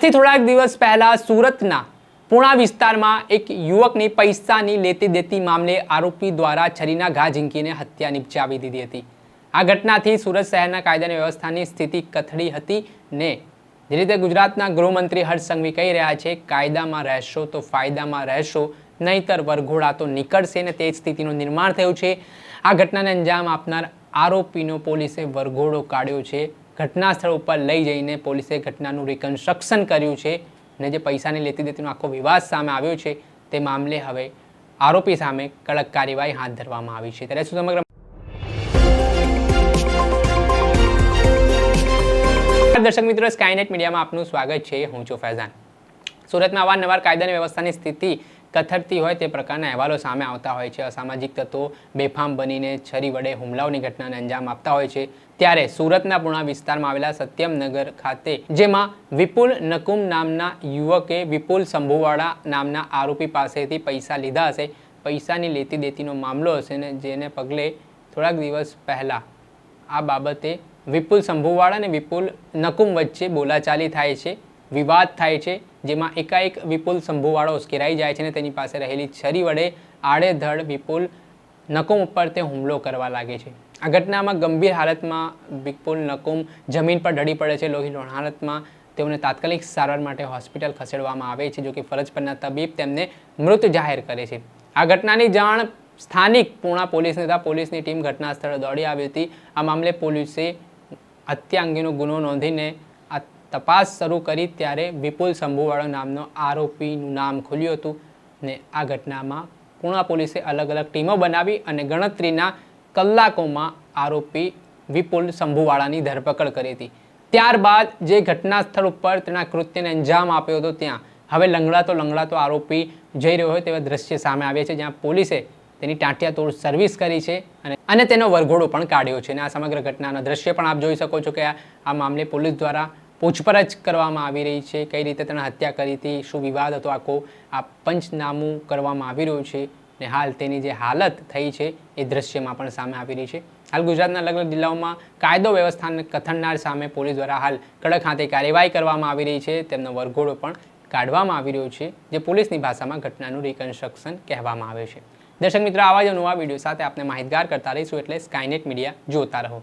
આજથી થોડાક દિવસ પહેલા સુરતના પૂણા વિસ્તારમાં એક યુવકની પૈસાની લેતી દેતી મામલે આરોપી દ્વારા છરીના ઘા ઝીંકીને હત્યા નિપજાવી દીધી હતી. આ ઘટનાથી સુરત શહેરના કાયદાની વ્યવસ્થાની સ્થિતિ કથળી હતી ને જે રીતે ગુજરાતના ગૃહમંત્રી હર્ષ સંઘવી કહી રહ્યા છે, કાયદામાં રહેશો તો ફાયદામાં રહેશો, નહીતર વરઘોડા તો નીકળશે ને તે સ્થિતિનું નિર્માણ થયું છે. આ ઘટનાને અંજામ આપનાર આરોપીનો પોલીસે વરઘોડો કાઢ્યો છે. ઘટના સ્થળ ઉપર લઈ જઈને પોલીસે ઘટનાનું રિકન્સ્ટ્રક્શન કર્યું છે અને જે પૈસાની લેતી દેતીનો આખો વિવાદ સામે આવ્યો છે તે મામલે હવે આરોપી સામે કડક કાર્યવાહી હાથ ધરવામાં આવી છે. ત્યારે શું સમગ્ર દર્શક મિત્રો સ્કાયનેટ મીડિયામાં આપનું સ્વાગત છે. હું છું ફૈઝાન. સુરતમાં અવારનવાર કાયદાની વ્યવસ્થાની સ્થિતિ કથળતી હોય તે પ્રકારના અહેવાલો સામે આવતા હોય છે. અસામાજિક તત્વો બેફામ બનીને છરી વડે હુમલાઓની ઘટનાને અંજામ આપતા હોય છે. ત્યારે સુરતના પૂર્ણા વિસ્તારમાં આવેલા સત્યમનગર ખાતે, જેમાં વિપુલ નકુમ નામના યુવકે વિપુલ શંભુવાળા નામના આરોપી પાસેથી પૈસા લીધા હશે. પૈસાની લેતી દેતીનો મામલો હશે ને જેને પગલે થોડાક દિવસ પહેલાં આ બાબતે વિપુલ શંભુવાળા અને વિપુલ નકુમ વચ્ચે બોલાચાલી થાય છે, વિવાદ થાય છે. જેમાં એકાએક વિપુલ શંભુવાળો ઉશ્કેરાઈ જાય છે અને તેની પાસે રહેલી છરી વડે આડેધડ વિપુલ નકુમ ઉપર તે હુમલો કરવા લાગે છે. આ ઘટનામાં ગંભીર હાલતમાં વિપુલ નકુમ જમીન પર ઢળી પડે છે. લોહી હાલતમાં તેઓને તાત્કાલિક સારવાર માટે હોસ્પિટલ ખસેડવામાં આવે છે, જો કે ફરજ પરના તબીબ તેમને મૃત જાહેર કરે છે. આ ઘટનાની જાણ સ્થાનિક પૂર્ણા પોલીસને થતાં પોલીસની ટીમ ઘટના સ્થળે દોડી આવી હતી. આ મામલે પોલીસે હત્યા અંગેનો ગુનો નોંધીને તપાસ શરૂ કરી ત્યારે વિપુલ શંભુવાળો નામનો આરોપીનું નામ ખુલ્યું હતું ને આ ઘટનામાં પૂણા પોલીસે અલગ અલગ ટીમો બનાવી અને ગણતરીના કલાકોમાં આરોપી વિપુલ શંભુવાળાની ધરપકડ કરી હતી. ત્યારબાદ જે ઘટના સ્થળ ઉપર તેના કૃત્યને અંજામ આપ્યો હતો ત્યાં. હવે લંગડાતો લંગડાતો આરોપી જઈ રહ્યો હોય તેવા દ્રશ્ય સામે આવ્યા છે, જ્યાં પોલીસે તેની ટાંટિયા તોડ સર્વિસ કરી છે અને અને તેનો વરઘોડો પણ કાઢ્યો છે. અને આ સમગ્ર ઘટનાના દ્રશ્ય પણ આપ જોઈ શકો છો કે આ મામલે પોલીસ દ્વારા પૂછપરછ કરવામાં આવી રહી છે, કઈ રીતે તેણે હત્યા કરી હતી, શું વિવાદ હતો આખો, આ પંચનામું કરવામાં આવી રહ્યું છે ને હાલ તેની જે હાલત થઈ છે એ દ્રશ્યમાં પણ સામે આવી રહી છે. હાલ ગુજરાતના અલગ અલગ જિલ્લાઓમાં કાયદો વ્યવસ્થાને કથનનાર સામે પોલીસ દ્વારા હાલ કડક હાથે કાર્યવાહી કરવામાં આવી રહી છે, તેમનો વરઘોડો પણ કાઢવામાં આવી રહ્યો છે, જે પોલીસની ભાષામાં ઘટનાનું રિકન્સ્ટ્રક્શન કહેવામાં આવે છે. દર્શક મિત્રો, આવા જ નવા વીડિયો સાથે આપણે માહિતગાર કરતા રહીશું એટલે સ્કાયનેટ મીડિયા જોતા રહો.